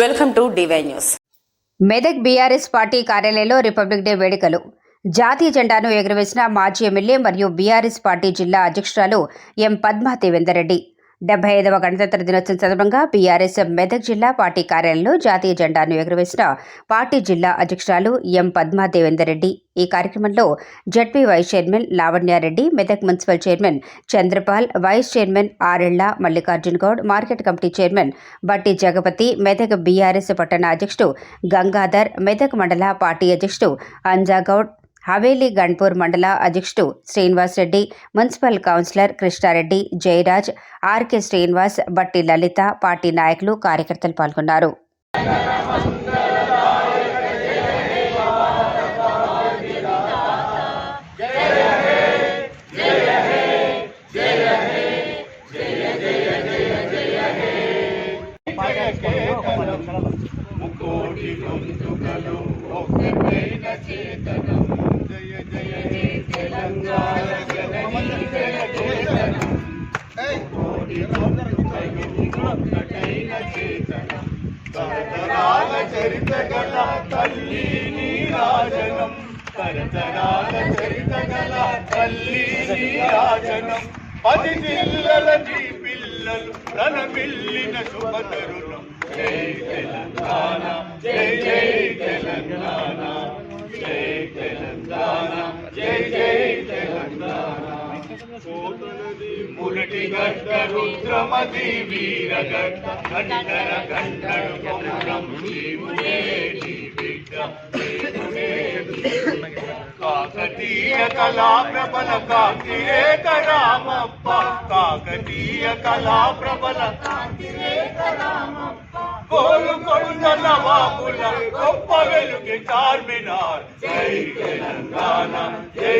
Welcome to DY news. Medak BRS party కార్యాలయంలో republic day వేడుకలు. జాతీయ జెండాను ఎగురవేసిన మాజీ ఎమ్మెల్యే మరియు బీఆర్ఎస్ పార్టీ జిల్లా అధ్యక్షురాలు ఎం పద్మా దేవేందర్ రెడ్డి డెబ్బై ఐదవ గణతంత్ర దినోత్సవం సందర్భంగా బీఆర్ఎస్ మెదక్ జిల్లా పార్టీ కార్యాలయంలో జాతీయ జెండాను ఎగురవేసిన పార్టీ జిల్లా అధ్యక్షురాలు ఎం పద్మా దేవేందర్ రెడ్డి. ఈ కార్యక్రమంలో ZP vice chairman Lavanya Reddy Medak municipal chairman Chandrapal vice chairman Arella Mallikarjun Goud market committee chairman Batti Jagapathi Medak BRS పట్టణ అధ్యక్షుడు గంగాధర్ మెదక్ మండల పార్టీ అధ్యక్షుడు అంజాగౌడ్ హవేలీ గణ్పూర్ మండల అధ్యక్షుడు Srinivas Reddy municipal councillor Krishna Reddy Jayaraj RK Srinivas Batti Lalitha party నాయకులు కార్యకర్తలు పాల్గొన్నారు. తరతరాల చరిత గల తల్లి నీరాజనం తరతరాల చరిత గల తల్లి నీరాజనం పది నీ పిల్లలు తన శుభతరుణం. జై తెలంగాణ. కోటలది గట్ట గడ్డ రుద్రమది వీరగడ్డ కనికర కన్నడు కొమురం జీవుడే నీ బిడ్డ దేవుడే కాకతీయ కళా ప్రబల కాంతిరేక రామప్ప కాకతీయ కళా ప్రబల గోలుకొండ నవాబుల గొప్ప వెలుగు చార్మినార్. జై తెలంగాణ జై